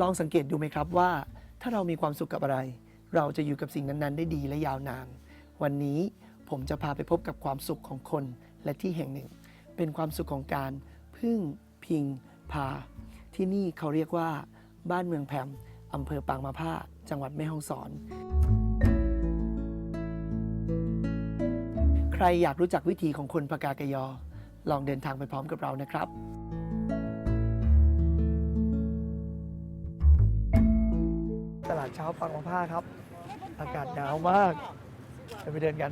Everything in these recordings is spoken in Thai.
ลองสังเกตดูไหมครับว่า ถ้าเรามีความสุขกับอะไร เราจะอยู่กับสิ่งนั้น ๆ ได้ดีและยาวนาน วันนี้ผมจะพาไปพบกับความสุขของคนและที่แห่งหนึ่ง เป็นความสุขของการพึ่งพิงพา ที่นี่เขาเรียกว่า บ้านเมืองแผมอำเภอปางมาผ้า จังหวัดแม่ฮ่องสอน ใครอยากรู้จักวิถีของคนปากากยอ ลองเดินทางไปพร้อมกับเรานะครับ เช้าปางมาผ้าครับ อากาศหนาวมากเดี๋ยวไปเดินกัน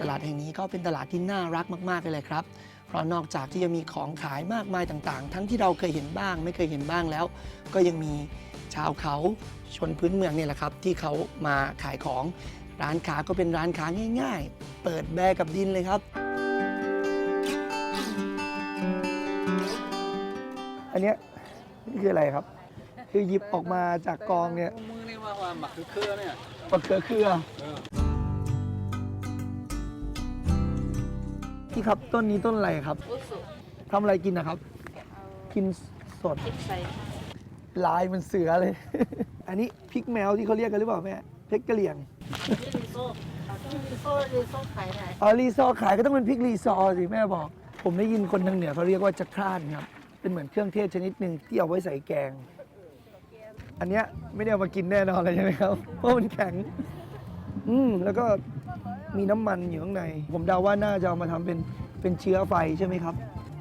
ตลาดแห่งนี้ก็เป็นตลาดที่น่ารักมากๆเลยครับ เพราะนอกจากที่จะมีของขายมากมายต่างๆ ทั้งที่เราเคยเห็นบ้าง ไม่เคยเห็นบ้างแล้ว ก็ยังมีชาวเขาชนพื้นเมืองเนี่ยแหละครับ ที่เขามาขายของร้านค้าก็เป็นร้านค้าง่าย ๆ เปิดแบกับดินเลยครับ อันเนี้ยนี่คืออะไรครับ คือหยิบออกมาจากกองเนี่ยมือนี่ว่าว่าหมักคือเครือเนี่ยมะเขือเครือเออพี่ครับต้นนี้ต้นอะไรครับอุสุทำอะไรกินนะครับกินสดพริกใส่ลายมันเสือเลย อันนี้พริกแมวที่เขาเรียกกันหรือเปล่าแม่พริกกะเหรี่ยงที่รีโซ่ที่รีโซ่รีโซ่ขายไหนอ๋อรีซอร์ขายก็ต้องเป็นพริกรีซอร์สิแม่บอก ผมได้ยินคนทางเหนือเขาเรียกว่าจักรานครับ เป็นเหมือนเครื่องเทศชนิดหนึ่งที่เอาไว้ใส่แกง อันเนี้ยไม่ได้เอามากินแน่นอนเลยใช่ไหมครับ เพราะมันแข็ง อืมแล้วก็มีน้ำมันอยู่ข้างใน ผมเดาว่าน่าจะเอามาทำเป็นเป็นเชื้อไฟใช่ไหมครับ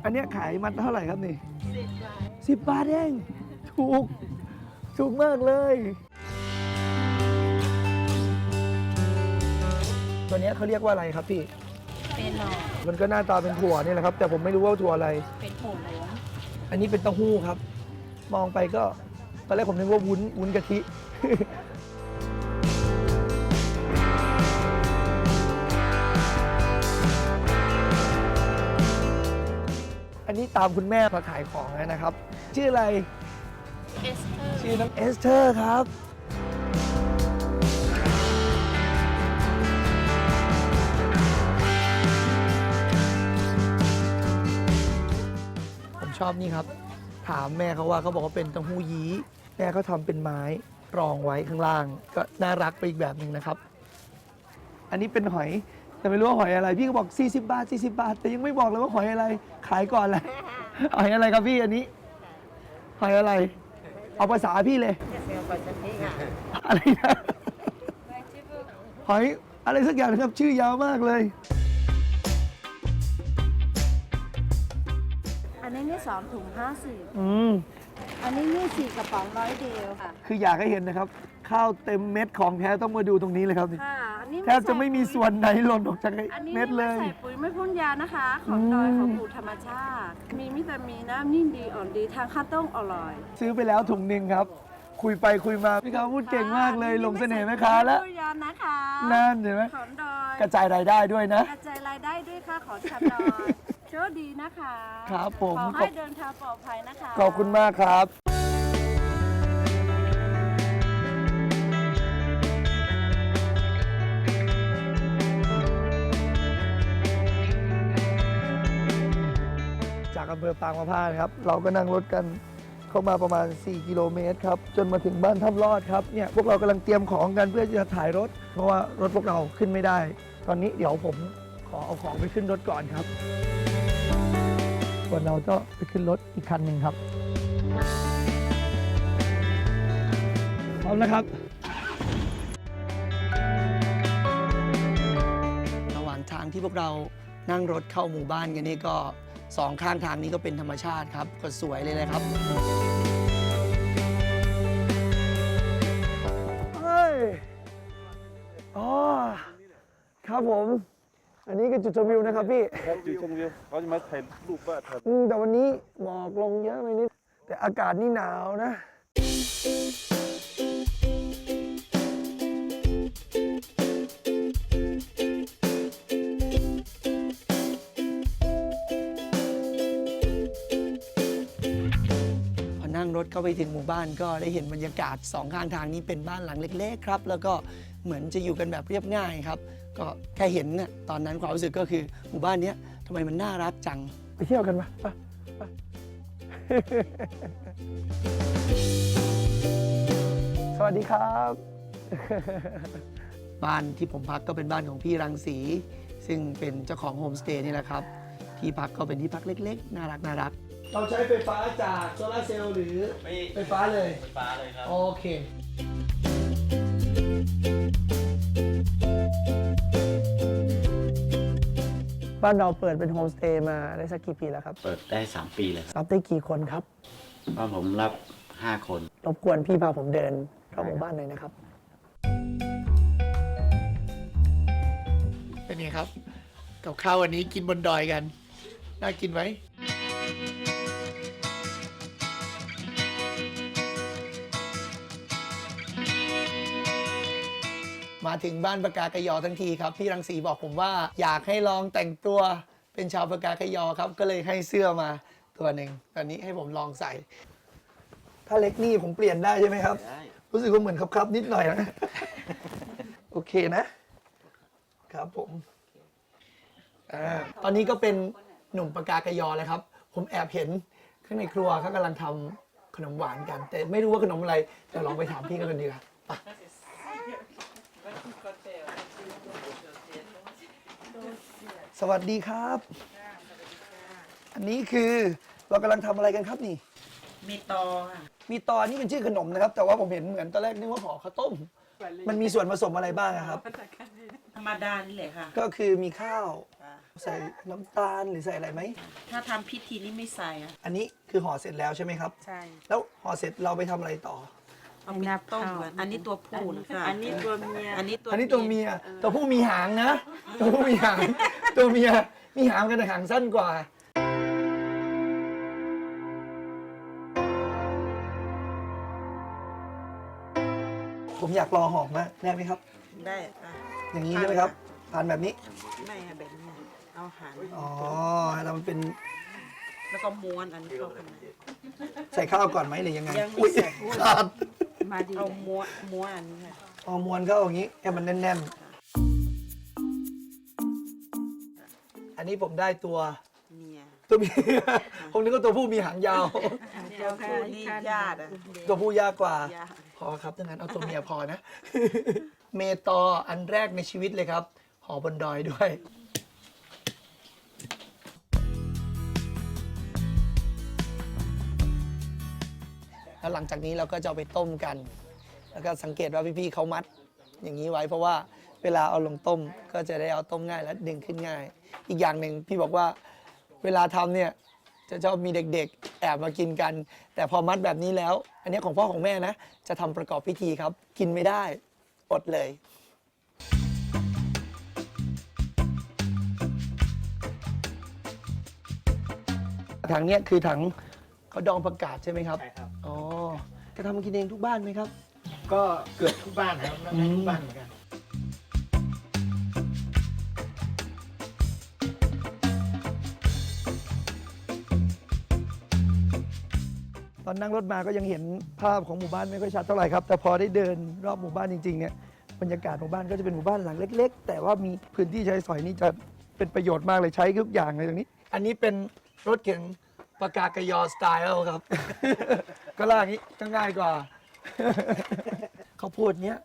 อันเนี้ยขายมัดเท่าไหร่ครับนี่สิบบาทเองถูก ถูกมากเลย ตัวเนี้ยเขาเรียกว่าอะไรครับพี่ เป็นหนอมันก็หน้าตาเป็นถั่วนี่แหละครับ แต่ผมไม่รู้ว่าถั่วอะไร เป็นผงหลวง อันนี้เป็นเต้าหู้ครับ มองไปก็ตอนแรกผมนึกว่าวุ้นวุ้นกะทิ อันนี้ตามคุณแม่มาขายของแล้วนะครับ ชื่ออะไร เอสเตอร์ชื่อน้องเอสเธอร์ครับ ชอบนี่ครับ ถามแม่เขาว่าเขาบอกว่าเป็นเต้าหู้ยี้แม่เขาทำเป็นไม้รองไว้ข้างล่าง ก็น่ารักไปอีกแบบหนึ่งนะครับ อันนี้เป็นหอยแต่ไม่รู้ว่าหอยอะไร พี่ก็บอก 40 บาท 40 บาท แต่ยังไม่บอกเลยว่าหอยอะไรขายก่อนเลย หอยอะไรครับพี่อันนี้ หอยอะไร เอาภาษาพี่เลย อะไรนะหอยอะไรสักอย่างนะครับชื่อยาวมากเลย สองถุงห้าสิบอืม อันนี้นี่สี่กระป๋องร้อยเดียวค่ะคืออยากให้เห็นนะครับ ข้าวเต็มเม็ดของแท้ต้องมาดูตรงนี้เลยครับนี่ค่ะอันนี้แทบจะไม่มีส่วนไหนหล่นออกจากไอ้อันนี้เม็ดเลยไม่ใส่ปุ๋ยไม่พ่นยานะคะ ของดอยของปลูกธรรมชาติ มีวิตามินน้ำนิ่มดีอ่อนดีทางข้าวต้มอร่อยซื้อไปแล้วถุงหนึ่งครับ คุยไปคุยมาพี่เขาพูดเก่งมากเลยลงเสน่ห์แม่ค้าแล้วไม่ใส่ปุ๋ยไม่พ่นยานะคะนั่นเห็นไหมของดอยกระจายรายได้ด้วยนะ กระจายรายได้ด้วยค่ะของชาวดอยโช คดีนะคะครับผม ขอขอให้บเดินทางปลอดภัยนะคะ ขอบคุณมากครับ จากอำเภอปางมะพร้าวนะครับ เราก็นั่งรถกันเข้ามาประมาณ 4 กิโลเมตรครับ จนมาถึงบ้านทับลอดครับเนี่ยพวกเรากำลังเตรียมของกันเพื่อจะถ่ายรถ เพราะว่ารถพวกเราขึ้นไม่ได้ ตอนนี้เดี๋ยวผมขอเอาของไปขึ้นรถก่อนครับ ส่วนเราก็ไปขึ้นรถอีกคันหนึ่งครับพร้อมนะครับ ระหว่างทางที่พวกเรานั่งรถเข้าหมู่บ้านกันนี่ก็สองข้างทางนี้ก็เป็นธรรมชาติครับก็สวยเลยเลยครับเฮ้ยอ๋อครับผม อันนี้ก็จุดชมวิวนะครับพี่ครับจุดชมวิวเขาจะมาถ่ายรูปว่าถ่ายอืมแต่วันนี้หมอกลงเยอะไปนิดแต่อากาศนี่หนาวนะ งรถเข้าไปถึงหมู่บ้านก็ได้เห็นบรรยากาศสองข้างทางนี้เป็นบ้านหลังเล็ก ๆ ครับ แล้วก็เหมือนจะอยู่กันแบบเรียบง่ายครับก็แค่เห็นเนี่ยตอนนั้นความรู้สึกก็คือหมู่บ้านเนี้ยทำไมมันน่ารักจังไปเที่ยวกันปะไป สวัสดีครับ บ้านที่ผมพักก็เป็นบ้านของพี่รังสีซึ่งเป็นเจ้าของโฮมสเตย์นี่แหละครับ ที่พักก็เป็นที่พักเล็ก ๆ น่ารักน่ารัก เราใช้ไฟฟ้าจากโซลาร์เซลล์หรือไฟฟ้าเลย ไฟฟ้าเลยครับ โอเค บ้านเราเปิดเป็นโฮมสเตย์มาได้สักกี่ปีแล้วครับ เปิดได้ 3 ปีเลยครับรับได้กี่คนครับเพราะผมรับ 5 คน รบกวนพี่พาผมเดินรอบหมู่บ้านหน่อยนะครับ เป็นไงครับ กับข้าววันนี้กินบนดอยกัน น่ากินไหม มาถึงบ้านปากากยอทั้งทีครับ พี่รังสีบอกผมว่าอยากให้ลองแต่งตัวเป็นชาวปากากยอครับ ก็เลยให้เสื้อมาตัวหนึ่งตอนนี้ให้ผมลองใส่ ถ้าเล็กนี่ผมเปลี่ยนได้ใช่ไหมครับ ได้รู้สึกว่าเหมือนครับครับๆนิดหน่อยนะ โอเคนะ ครับผมอาตอนนี้ก็เป็นหนุ่มปากกากยอแล้วครับ ผมแอบเห็นข้างในครัวเขากำลังทำขนมหวานกัน แต่ไม่รู้ว่าขนมอะไรเดี๋ยวลองไปถามพี่กันดีกว่าไป สวัสดีครับ อันนี้คือเรากำลังทำอะไรกันครับนี่ มีตอค่ะมีตอนนี่เป็นชื่อขนมนะครับ แต่ว่าผมเห็นเหมือนตอนแรกนึกว่าห่อข้าวต้ม มันมีส่วนผสมอะไรบ้างอะครับ ธรรมดานี่แหละค่ะ ก็คือมีข้าว ใส่น้ำตาลหรือใส่อะไรไหม ถ้าทำพิธีนี่ไม่ใส่อะ อันนี้คือห่อเสร็จแล้วใช่ไหมครับ ใช่ แล้วห่อเสร็จเราไปทำอะไรต่อ เอาไปต้มก่อนอันนี้ตัวผู้นะคะอันนี้ตัวเมียอันนี้ตัวอันนี้ตัวเมียตัวผู้มีหางนะ ตัวผู้มีหาง ตัวเมียมีหางกันแต่หางสั้นกว่าผมอยากรอหอมมากแน่ไหมครับ ได้ค่ะอย่างนี้ใช่ไหมครับผ่านแบบนี้ ไม่ค่ะแบบนี้ เอาหางอ๋อแล้วมันเป็น แล้วก็ม้วนอันนี้เข้าข้างในใส่ข้าวก่อนไหมหรือยังไงยังไม่อุ๊ยใส่ขาด มาดีเอาม้วนม้วนอันนี้ค่ะเอามวนเข้าอย่างนี้ให้มันแน่นๆ อันนี้ผมได้ตัวเมียตัวเมีย ผมนึกว่าตัวผู้มีหางยาวตัวผู้นี่ญาติอะตัวผู้ยากกว่ายากพอครับดังนั้นเอาตัวเมียพอนะ เมตออันแรกในชีวิตเลยครับ หอบนดอยด้วย แล้วหลังจากนี้เราก็จะเอาไปต้มกัน แล้วก็สังเกตว่าพี่ๆเขามัดอย่างนี้ไว้เพราะว่าเวลาเอาลงต้มก็จะได้เอาต้มง่ายและดึงขึ้นง่าย อีกอย่างหนึ่งพี่บอกว่าเวลาทำเนี่ยจะชอบมีเด็กๆ แอบมากินกัน แต่พอมัดแบบนี้แล้ว อันนี้ของพ่อของแม่นะ จะทำประกอบพิธีครับ กินไม่ได้ อดเลย ถังเนี้ยคือถังเขาดองประกาศใช่ไหมครับ ใช่ครับ จะทำกินเองทุกบ้านไหมครับ ก็เกือบทุกบ้านครับไม่ทุกบ้านเหมือนกันตอนนั่งรถมาก็ยังเห็นภาพของหมู่บ้านไม่ค่อยชัดเท่าไหร่ครับ แต่พอได้เดินรอบหมู่บ้านจริงๆเนี่ยบรรยากาศหมู่บ้านก็จะเป็นหมู่บ้านหลังเล็ก ๆ แต่ว่ามีพื้นที่ใช้สอยนี่จะเป็นประโยชน์มากเลยใช้ทุกอย่างเลยตรงนี้ อันนี้เป็นรถเก๋ง ปากากยอสไตล์ครับ ก็ล่างนี้ก็ง่ายกว่าข้าวโพดเนี้ย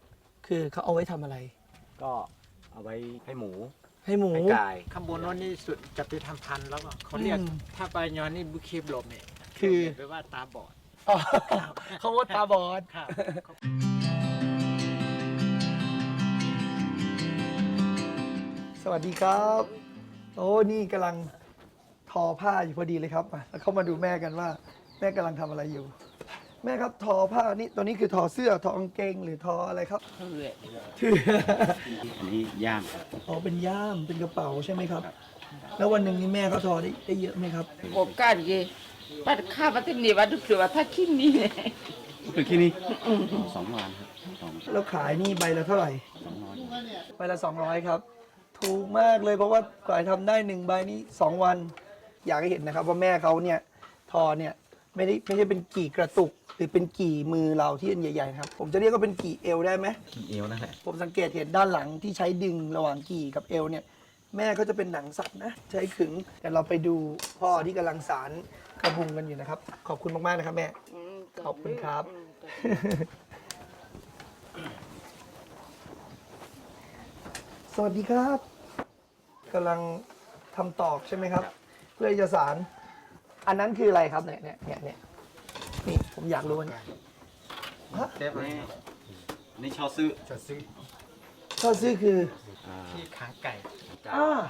คือเขาเอาไว้ทำอะไร ก็เอาไว้ให้หมูให้หมู ให้ไก่ข้างบนโนั้นนี่สุดจะไปทำพันธุ์แล้วก็เขาเรียก อืม ถ้าไปย้อนนี่บุคีบลมเนี่ยคือแปลว่าตาบอด อ๋อข้าวโพดตาบอด ครับ สวัสดีครับ โอ้นี่กำลัง ทอผ้าอยู่พอดีเลยครับมาแล้วเข้ามาดูแม่กันว่า แม่กำลังทำอะไรอยู่ แม่ครับทอผ้านี่ตัวนี้คือทอเสื้อทอกางเกงหรือทออะไรครับถืออันนี้ย่างครับอ๋อเป็นย่ามเป็นกระเป๋าใช่ไหมครับ แล้ววันหนึ่งนี่แม่เขาทอได้ได้เยอะไหมครับผมกันเกปัดข้าปัดนี่วัดดุคือว่าถ้าคิดนี่ คือที่นี่สองวันครับสองแล้วขายนี่ใบละเท่าไหร่ สองร้อยใบละ 200 ครับ ถูกมากเลยเพราะว่ากว่าจะทำได้หนึ่งใบนี้ 2 วัน อยากให้เห็นนะครับ ว่าแม่เขาเนี่ยทอเนี่ยไม่ได้ไม่ใช่เป็นกี่กระตุก หรือเป็นกี่มือเราที่อันใหญ่ๆนะครับ ผมจะเรียกว่าเป็นกี่เอวได้ไหม กี่เอวนั่นแหละผมสังเกตเห็นด้านหลังที่ใช้ดึงระหว่างกี่กับเอวเนี่ย แม่ก็จะเป็นหนังสัตว์นะ ใช้ขึงแต่เราไปดูพ่อที่กำลังสารกระบุงกันอยู่นะครับ ขอบคุณมากๆนะครับแม่ ขอบคุณครับ สวัสดีครับกำลังทำตอกใช่ไหมครับ เพื่อจะสาร อันนั้นคืออะไรครับเนี่ยเนี่ยเนี่ยเนี่ยนี่ผมอยากรู้เนี่ยเทปอะไรครับนี่ชอซื้อจะซื้อข้อซื้อคืออ่าที่ขาไก่อ่า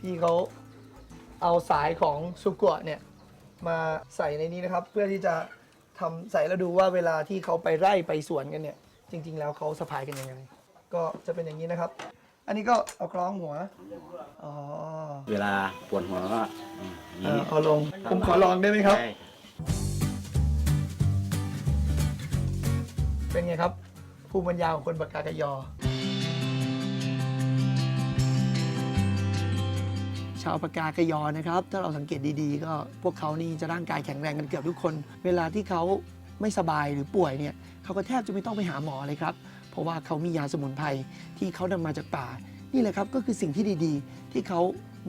พี่เขา เอาสายของสุกัวเนี่ยมาใส่ในนี้นะครับ เพื่อที่จะทำใส่แล้วดูว่าเวลาที่เขาไปไร่ไปสวนกันเนี่ย จริง ๆ แล้วเขาสะพายกันยังไง ก็จะเป็นอย่างนี้นะครับ อันนี้ก็เอาคล้องหัวอ๋อเวลาปวดหัวก็อืมเอนี่อเอาลงผมขอลองได้ไหมครับใช่เป็นไงครับ ภูมิปัญญาของคนปากกากยอ ชาวปากกากยอนะครับ ถ้าเราสังเกตดีๆ ก็พวกเขานี่จะร่างกายแข็งแรงกันเกือบทุกคน เวลาที่เขาไม่สบายหรือป่วยเนี่ยเขาก็แทบจะไม่ต้องไปหาหมอเลยครับ เพราะว่าเขามียาสมุนไพรที่เขานำมาจากป่า นี่แหละครับก็คือสิ่งที่ดีๆ ที่เขา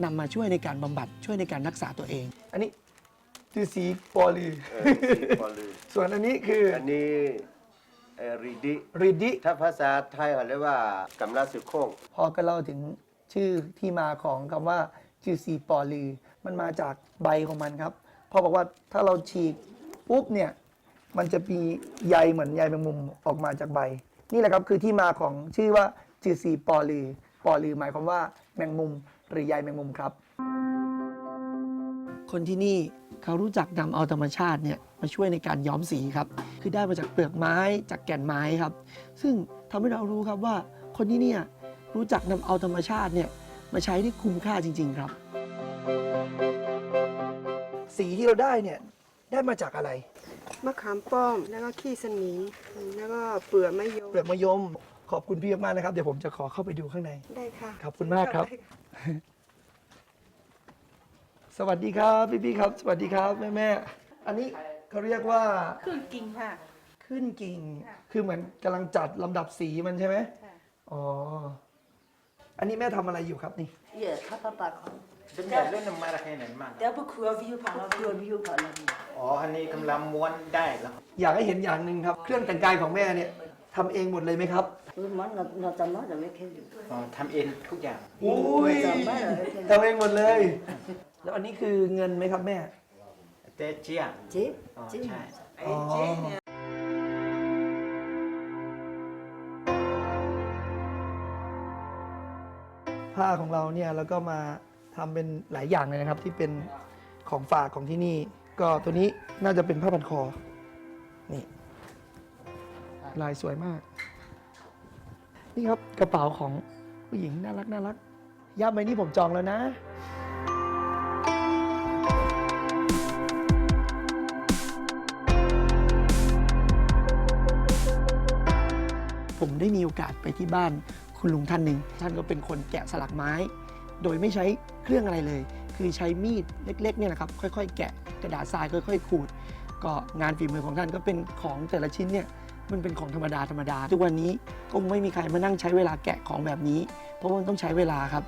นำมาช่วยในการบำบัดช่วยในการรักษาตัวเอง อันนี้ตือสีปอลือบอลลือส่วนอันนี้คืออันนี้เอ่อรีดิริดดิถ้าภาษาไทยเขาเรียกว่ากำลังสือโค้งพอก็เล่าถึงชื่อที่มาของคำว่า จือซีปอลือ มันมาจากใบของมันครับพอบอกว่าถ้าเราฉีกปุ๊บเนี่ยมันจะมีใยเหมือนใยแมงมุมออกมาจากใบ นี่แหละครับคือที่มาของชื่อว่าจือซีปอลือ ปอลือหมายความว่าแมงมุมหรือใยแมงมุมครับ คนที่นี่เขารู้จักนำเอาธรรมชาติเนี่ยมาช่วยในการย้อมสีครับ คือได้มาจากเปลือกไม้จากแก่นไม้ครับ ซึ่งทำให้เรารู้ครับว่าคนที่เนี่ยรู้จักนำเอาธรรมชาติเนี่ย มาใช้ได้คุ้มค่าจริง ๆ ครับ สีที่เราได้เนี่ยได้มาจากอะไร มะขามป้อม แล้วก็ขี้สนิมแล้วก็เปลือกมะยมเปลือกมะยม ขอบคุณพี่มากๆนะครับ เดี๋ยวผมจะขอเข้าไปดูข้างใน ได้ค่ะขอบคุณมากครับสวัสดีครับพี่พี่ๆครับ สวัสดีครับแม่แม่ๆอันนี้เขาเรียกว่าขึ้นกิ่งค่ะ ขึ้นกิ่ง คือเหมือนกำลังจัดลำดับสีมันใช่ไหมอ๋อ อันนี้แม่ทำอะไรอยู่ครับนี่เยอะถ้าปะปะของเป็นแบบเล่นน้ำมาระแค่ไหนมากเดี๋ยวพวกครัววิวผ่านเราครัววิวผ่านเราอ๋ออันนี้กำลังม้วนได้แล้วอยากให้เห็นอย่างหนึ่งครับ เครื่องแต่งกายของแม่เนี่ยทำเองหมดเลยไหมครับมันเราเราจำว่าเราไม่แค่อยู่อ๋อทำเองทุกอย่าง อุ้ยจำว่าเราไม่แค่ทำเองหมดเลย แล้วอันนี้คือเงินไหมครับแม่เตเจียเจ๊อ๋อเจ๊ใช่ ไอ้เจ๊เนี่ย ผ้าของเราเนี่ยแล้วก็มาทำเป็นหลายอย่างเลยนะครับ ที่เป็นของฝากของที่นี่ ก็ตัวนี้น่าจะเป็นผ้าพันคอนี่ลายสวยมาก นี่ครับกระเป๋าของผู้หญิงน่ารักน่ารักย่ามใบนี้ผมจองแล้วนะผมได้มีโอกาสไปที่บ้าน คุณลุงท่านหนึ่งท่านก็เป็นคนแกะสลักไม้ โดยไม่ใช้เครื่องอะไรเลย คือใช้มีดเล็กๆเนี่ยนะครับค่อยๆ แกะกระดาษทรายค่อย ๆ ขูด ก็งานฝีมือของท่านก็เป็นของแต่ละชิ้นเนี่ยมันเป็นของธรรมดาธรรมดา ทุกวันนี้ก็ไม่มีใครมานั่งใช้เวลาแกะของแบบนี้ เพราะว่ามันต้องใช้เวลาครับ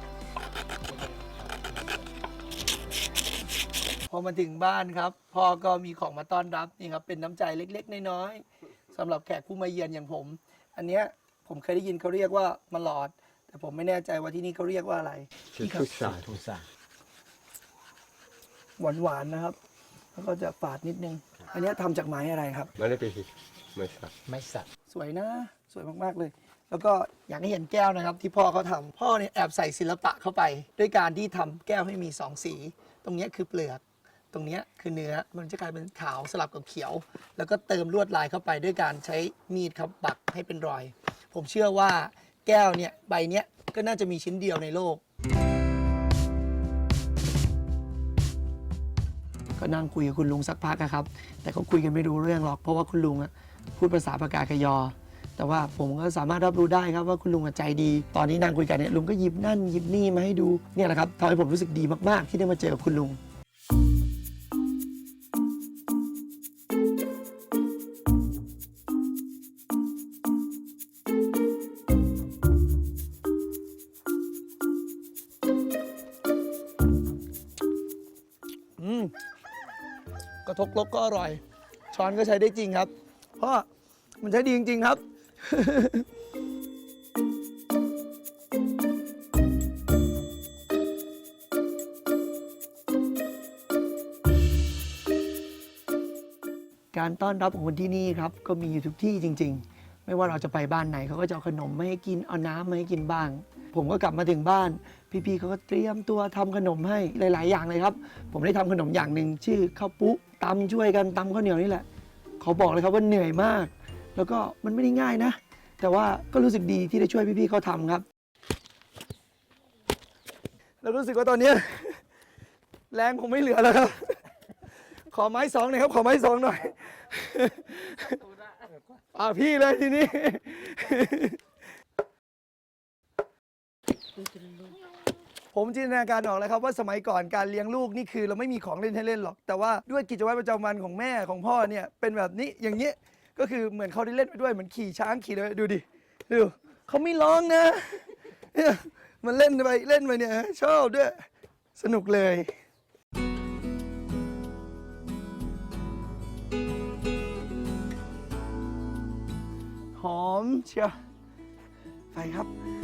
พอมาถึงบ้านครับพ่อก็มีของมาต้อนรับนี่ครับเป็นน้ำใจเล็กๆ น้อยๆสำหรับแขกผู้มาเยือนอย่างผม อันเนี้ย ผมเคยได้ยินเขาเรียกว่ามาลอด แต่ผมไม่แน่ใจว่าที่นี่เขาเรียกว่าอะไรคือทุกสาทุกสาหวานหวานๆนะครับ แล้วก็จะฝาดนิดนึง อันเนี้ยทำจากไม้อะไรครับไม่ได้เป็นไม่สักไม่สักสวยนะ สวยมาก ๆ เลย แล้วก็อยากให้เห็นแก้วนะครับ ที่พ่อเขาทำพ่อเนี่ยแอบใส่ศิลปะเข้าไป ด้วยการที่ทำแก้วให้มีสองสี ตรงเนี้ยคือเปลือก ตรงเนี้ยคือเนื้อมันจะกลายเป็นขาวสลับกับเขียว แล้วก็เติมลวดลายเข้าไปด้วยการใช้มีดครับปักให้เป็นรอย ผมเชื่อว่าแก้วเนี่ยใบเนี้ยก็น่าจะมีชิ้นเดียวในโลก ก็นั่งคุยกับคุณลุงสักพักอะครับ แต่ก็คุยกันไม่รู้เรื่องหรอก เพราะว่าคุณลุงอะพูดภาษาปากากยอ แต่ว่าผมก็สามารถรับรู้ได้ครับว่าคุณลุงอะใจดี ตอนนี้นั่งคุยกันเนี่ยลุงก็หยิบนั่นหยิบนี่มาให้ดูเนี่ยแหละครับทำให้ผมรู้สึกดีมากๆ ที่ได้มาเจอกับคุณลุง ทกลกก็อร่อย ช้อนก็ใช้ได้จริงครับ เพราะมันใช้ดีจริง ๆ ครับการต้อนรับของคนที่นี่ครับ ก็มีอยู่ทุกที่จริง ๆ ไม่ว่าเราจะไปบ้านไหนเขาก็จะเอาขนมมาให้กินเอาน้ำมาให้กินบ้าง ผมก็กลับมาถึงบ้าน พี่ๆเขาก็เตรียมตัวทำขนมให้หลาย ๆ อย่างเลยครับ ผมได้ทำขนมอย่างหนึ่งชื่อข้าวปุ๊ตำช่วยกันตำข้าวเหนียวนี่แหละเขาบอกเลยครับว่าเหนื่อยมาก แล้วก็มันไม่ได้ง่ายนะ แต่ว่าก็รู้สึกดีที่ได้ช่วยพี่ๆเขาทำครับ แล้วรู้สึกว่าตอนนี้แรงผมไม่เหลือแล้วครับ ขอไม้สองหน่อยครับ ขอไม้สองหน่อยอ่าพี่เลยทีนี้ ผมจินตนาการออกแล้วครับว่าสมัยก่อนการเลี้ยงลูกนี่คือเราไม่มีของเล่นให้เล่นหรอก แต่ว่าด้วยกิจวัตรประจำวันของแม่ของพ่อเนี่ยเป็นแบบนี้อย่างนี้ก็คือเหมือนเขาได้เล่นไปด้วยเหมือนขี่ช้างขี่เลยดูดิดูเขาไม่ร้องนะเนี่ยมันเล่นไปเล่นไปเนี่ยชอบด้วยสนุกเลยหอมเชียวไปครับ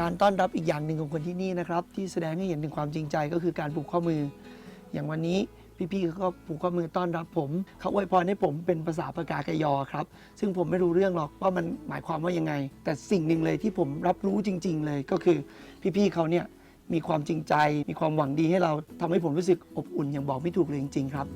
การต้อนรับอีกอย่างหนึ่งของคนที่นี่นะครับ ที่แสดงให้เห็นถึงความจริงใจก็คือการผูกข้อมือ อย่างวันนี้พี่ๆเขาก็ผูกข้อมือต้อนรับผมเขาอวยพรให้ผมเป็นภาษาปากากยอครับ ซึ่งผมไม่รู้เรื่องหรอกว่ามันหมายความว่ายังไง แต่สิ่งหนึ่งเลยที่ผมรับรู้จริง ๆ เลยก็คือพี่ๆเขาเนี่ยมีความจริงใจ มีความหวังดีให้เราทำให้ผมรู้สึกอบอุ่นอย่างบอกไม่ถูกเลยจริง ๆ ครับ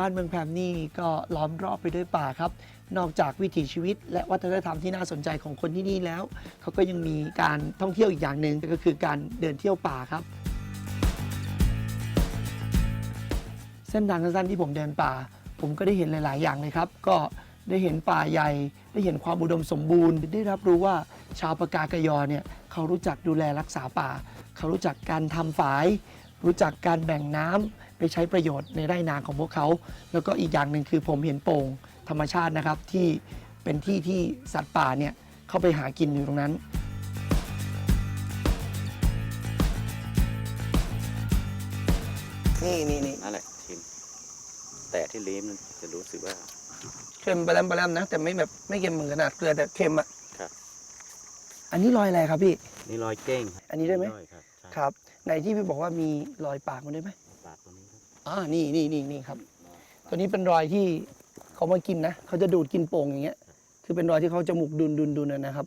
บ้านเมืองแพรมนี่ก็ล้อมรอบไปด้วยป่าครับ นอกจากวิถีชีวิต และวัฒนธรรมที่น่าสนใจของคนที่นี่แล้ว เขาก็ยังมีการท่องเที่ยวอีกอย่างหนึ่งก็คือการเดินเที่ยวป่าครับ เส้นทางสั้นๆที่ผมเดินป่า ผมก็ได้เห็นหลาย ๆ อย่างเลยครับ ก็ได้เห็นป่าใหญ่ ได้เห็นความอุดมสมบูรณ์ ได้รับรู้ว่าชาวปากากยอเนี่ยเขารู้จักดูแลรักษาป่า เขารู้จักการทำฝาย รู้จักการแบ่งน้ำไปใช้ประโยชน์ในไร่นาของพวกเขา แล้วก็อีกอย่างหนึ่งคือผมเห็นโป่งธรรมชาตินะครับที่เป็นที่ที่สัตว์ป่าเนี่ยเข้าไปหากินอยู่ตรงนั้น นี่นี่นี่นั่นแหละชิมแต่ที่ลิ้มมันจะรู้สึกว่าเค็มปลาแรมปลาแรมนะ แต่ไม่แบบไม่เค็มเหมือนขนาดเกลือแต่เค็มอะครับ อันนี้รอยอะไรครับพี่ นี่รอยเก้งครับอันนี้ได้ไหมรอยครับใช่ครับ ในที่พี่บอกว่ามีรอยปากมันได้ไหมปากตรงนี้ครับอ่านี่นี่นี่นี่ครับ ตัวนี้เป็นรอยที่เขามากินนะเขาจะดูดกินโป่งอย่างเงี้ย คือเป็นรอยที่เขาจมูกดุนดุนดุนนะนะครับ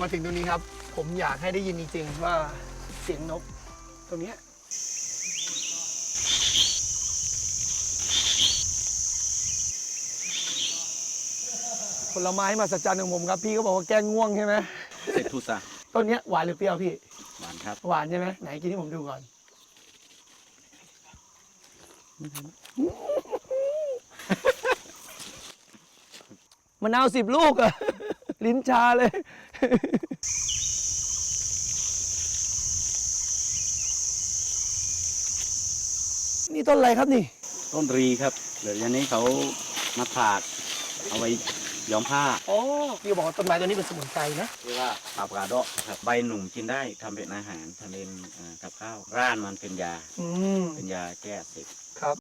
มาถึงตรงนี้ครับ ผมอยากให้ได้ยินจริงๆว่าเสียงนกตรงเนี้ ผลไม้มาสัจจันของผมครับพี่ก็บอกว่าแก้ง่วงใช่ไหมเซตุซาต้นเนี้ยหวานหรือเปรี้ยวพี่ หวานครับ หวานใช่ไหมไหนกินให้ผมดูก่อน มะนาวสิบลูกอะลิ้นชาเลย นี่ต้นอะไรครับนี่ ต้นรีครับ เดี๋ยวนี้เขามาถากเอาไว้ ย้อมผ้าอ๋อพี่บอกว่าต้นไม้ตัวนี้เป็นสมุนไพรนะเรียกว่าปาปกาโดะครับใบหนุ่มกินได้ทำเป็นอาหารทำเป็นเอ่อกับข้าวร่านมันเป็นยา อืมเป็นยาแก้อักเสพ ครับ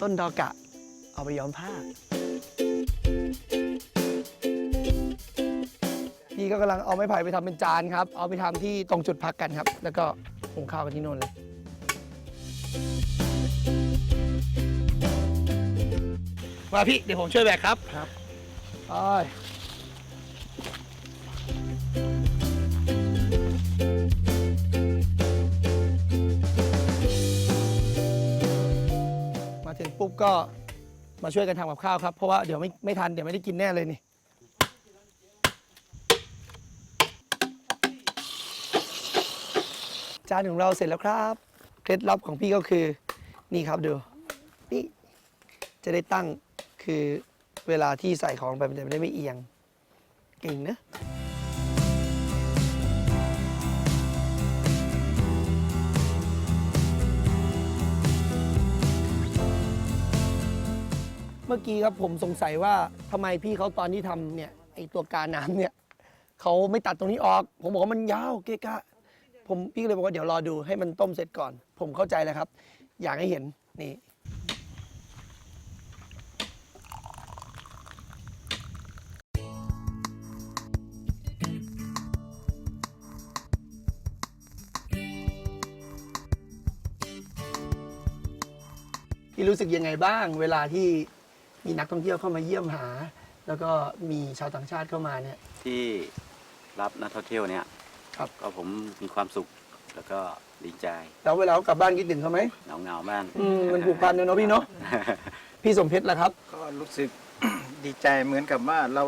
ต้นดอกะ เอาไปย้อมผ้า พี่ก็กำลังเอาไม้ไผ่ไปทำเป็นจานครับ เอาไปทำที่ตรงจุดพักกันครับ แล้วก็หุงข้าวกันที่โน่นเลย มาพี่ เดี๋ยวผมช่วยแบกครับ ครับไปมาถึงปุ๊บก็มาช่วยกันทำกับข้าวครับ เพราะว่าเดี๋ยวไม่ไม่ทัน เดี๋ยวไม่ได้กินแน่เลยนี่ จานของเราเสร็จแล้วครับ เคล็ดลับของพี่ก็คือ นี่ครับดู นี่ จะได้ตั้ง คือเวลาที่ใส่ของไปมันจะได้ไม่เอียง เก่งนะเมื่อกี้ครับผมสงสัยว่าทำไมพี่เขาตอนที่ทำเนี่ยไอตัวกาน้ำเนี่ยเขาไม่ตัดตรงนี้ออก ผมบอกว่ามันยาวเกะกะ ผมพี่ก็เลยบอกว่าเดี๋ยวรอดูให้มันต้มเสร็จก่อน ผมเข้าใจแล้วครับ อยากให้เห็นนี่ รู้สึกยังไงบ้าง เวลาที่มีนักท่องเที่ยวเข้ามาเยี่ยมหา แล้วก็มีชาวต่างชาติเข้ามาเนี่ย ที่รับนักท่องเที่ยวเนี่ยครับ ก็ผมมีความสุขแล้วก็ดีใจแล้วเวลาเขากลับบ้านคิดถึงเขาไหมเหงาเงาๆบ้างอืมมันผูกพันเนอะเนาะพี่เนาะพี่สมเพชรล่ะครับ ก็รู้สึก ดีใจเหมือนกับว่าเรา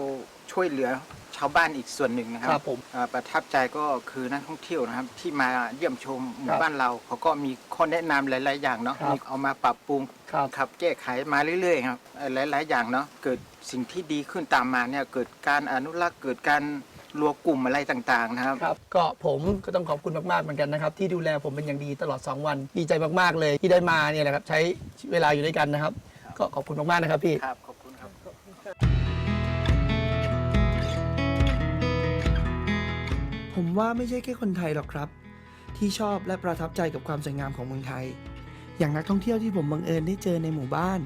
ช่วยเหลือชาวบ้านอีกส่วนหนึ่งนะคครัรับผมอ่าประทับใจก็คือนักท่องเที่ยวนะครับ ที่มาเยี่ยมชมหคมู่รับบ้านเราเขาก็มีข้อแนะนำหลาย ๆ อย่างเนาะครับ มีเอามาปรับปรุง ครับ ครับแก้ไขมาเรื่อยๆครับเอ่อหลาย ๆ อย่างเนาะเกิดสิ่งที่ดีขึ้นตามมาเนี่ยเกิดการอนุรักษ์เกิดการรวมกลุ่มอะไรต่างๆนะครับ ครับก็ผมก็ต้องขอบคุณมากๆเหมือนกันนะครับ ที่ดูแลผมเป็นอย่างดีตลอด 2 วันดีใจมากๆเลยที่ได้มาเนี่ยแหละครับ ใช้เวลาอยู่ด้วยกันนะครับ ก็ขอบคุณมากๆนะครับพี่ ครับ ผมว่าไม่ใช่แค่คนไทยหรอกครับ ที่ชอบและประทับใจกับความสวยงามของเมืองไทย อย่างนักท่องเที่ยวที่ผมบังเอิญได้เจอในหมู่บ้าน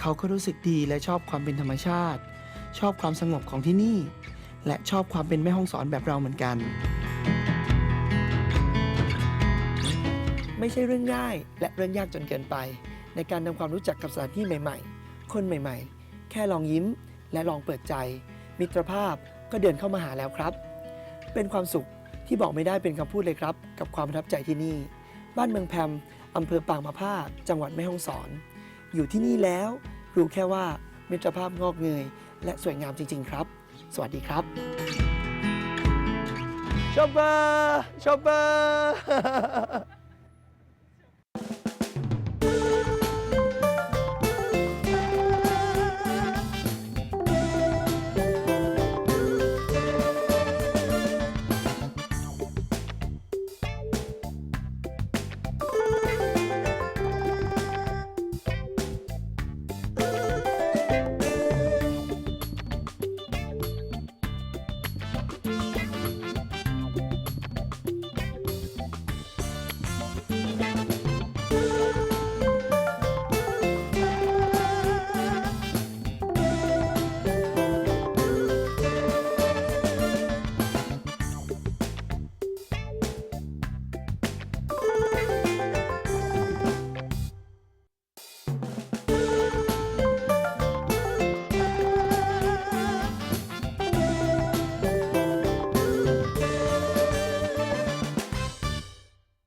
เขาก็รู้สึกดีและชอบความเป็นธรรมชาติ ชอบความสงบของที่นี่ และชอบความเป็นแม่ห้องสอนแบบเราเหมือนกัน ไม่ใช่เรื่องง่ายและเรื่องยากจนเกินไป ในการทำความรู้จักกับสถานที่ใหม่ ๆ คนใหม่ ๆ แค่ลองยิ้มและลองเปิดใจ มิตรภาพก็เดินเข้ามาหาแล้วครับ เป็นความสุขที่บอกไม่ได้เป็นคำพูดเลยครับ กับความประทับใจที่นี่ บ้านเมืองแพมอำเภอปางมะผ้าจังหวัดแม่ฮ่องสอน อยู่ที่นี่แล้วรู้แค่ว่ามิตรภาพงอกเงย และสวยงามจริง ๆ ครับ สวัสดีครับชอปเปอร์ชอปเปอร์